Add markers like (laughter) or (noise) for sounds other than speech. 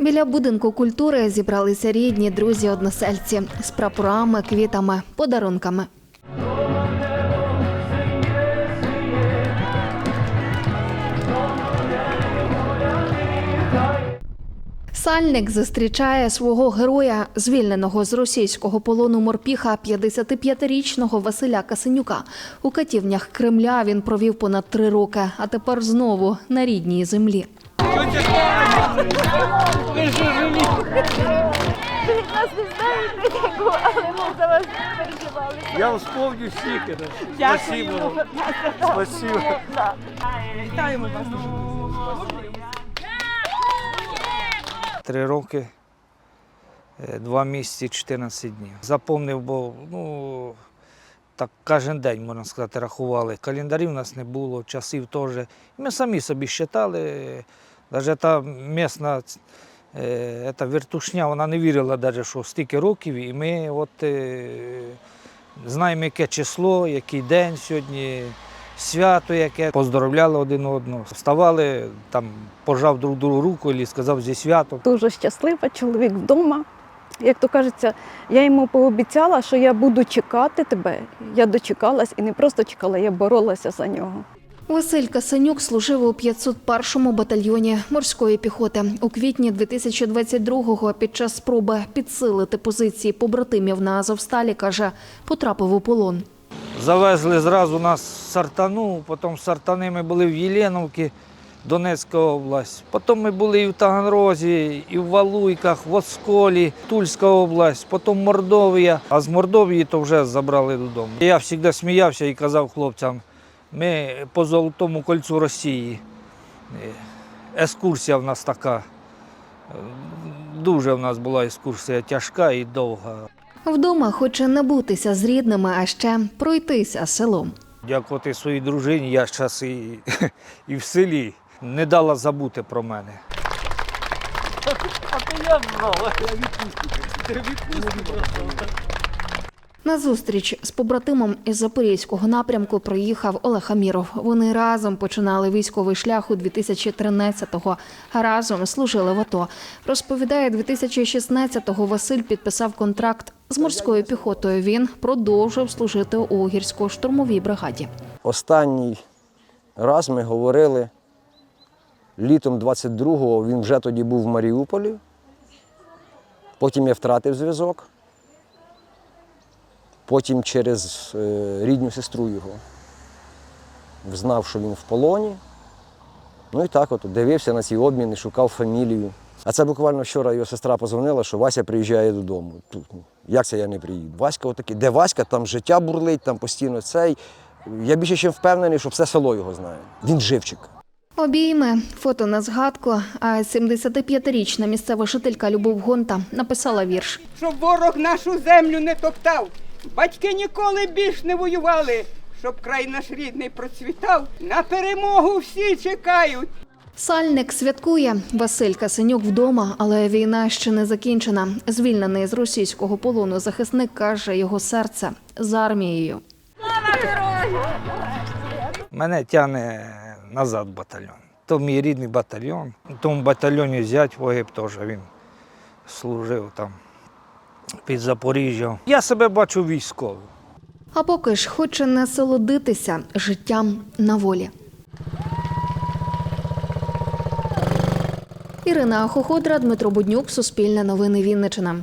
Біля будинку культури зібралися рідні, друзі, односельці з прапорами, квітами, подарунками. Сальник зустрічає свого героя, звільненого з російського полону морпіха 55-річного Василя Касенюка. У катівнях Кремля він провів понад три роки, а тепер знову на рідній землі. Нас не знаєте, але ми за вас переживали. Я вспомню всіх. Спасибо. Спасибо. Вітаємо вас. Три роки, е, два місяці, 14 днів. Запомнив, бо ну, так кожен день, можна сказати, рахували. Календарів у нас не було, часів теж. Ми самі собі считали. Навіть та місна е, та вертушня, вона не вірила, навіть, що стільки років, і ми от, е, знаємо, яке число, який день сьогодні. Свято яке, поздоровляли один одного. Вставали, там, пожав друг другу руку і сказав зі святом. дуже щаслива, чоловік вдома. Як то кажеться, я йому пообіцяла, що я буду чекати тебе. Я дочекалась і не просто чекала, я боролася за нього. Василь Касенюк служив у 501-му батальйоні морської піхоти. У квітні 2022-го під час спроби підсилити позиції побратимів на Азовсталі, каже, потрапив у полон. Завезли зразу нас в Сартану, потім з Сартани ми були в Єленовці, Донецька область. Потім ми були і в Таганрозі, і в Валуйках, в Осколі, Тульська область, потім Мордовія. А з Мордовії то вже забрали додому. Я завжди сміявся і казав хлопцям, ми по Золотому кольцю Росії. Е, Екскурсія в нас така. Е, Дуже в нас була екскурсія тяжка і довга. Вдома хоче набутися з рідними, а ще пройтися селом. Дякувати своїй дружині, я зараз і, і в селі не дала забути про мене. (laughs) На зустріч з побратимом із запорізького напрямку приїхав Олег Аміров. Вони разом починали військовий шлях у 2013-го. Разом служили в АТО. Розповідає, 2016-го Василь підписав контракт з морською піхотою. Він продовжив служити у гірсько-штурмовій бригаді. Останній раз ми говорили літом 22-го, він вже тоді був в Маріуполі. Потім я втратив зв'язок. Потім через е, рідню сестру його знав, що він в полоні. Ну і так от дивився на ці обміни, шукав фамілію. А це буквально вчора його сестра позвонила, що Вася приїжджає додому. Тут, ну, Як це я не приїду? Васька отакий. Де Васька? Там життя бурлить, там постійно цей. Я більше ще впевнений, що все село його знає. Він живчик. Обійми, фото на згадку. А 75-річна місцева жителька Любов Гонта написала вірш. щоб ворог нашу землю не топтав. Батьки ніколи більш не воювали, щоб край наш рідний процвітав. На перемогу всі чекають. Сальник святкує Василь Касенюк вдома, але війна ще не закінчена. Звільнений з російського полону захисник каже, його серце з армією. Мене тягне назад батальйон. То мій рідний батальйон. У тому батальйоні зять погиб теж. Він служив там під Запоріжжям. Я себе бачу військовим. А поки ж хоче насолодитися життям на волі. Ірина Хоходра, Дмитро Буднюк, Суспільне новини Вінниччина.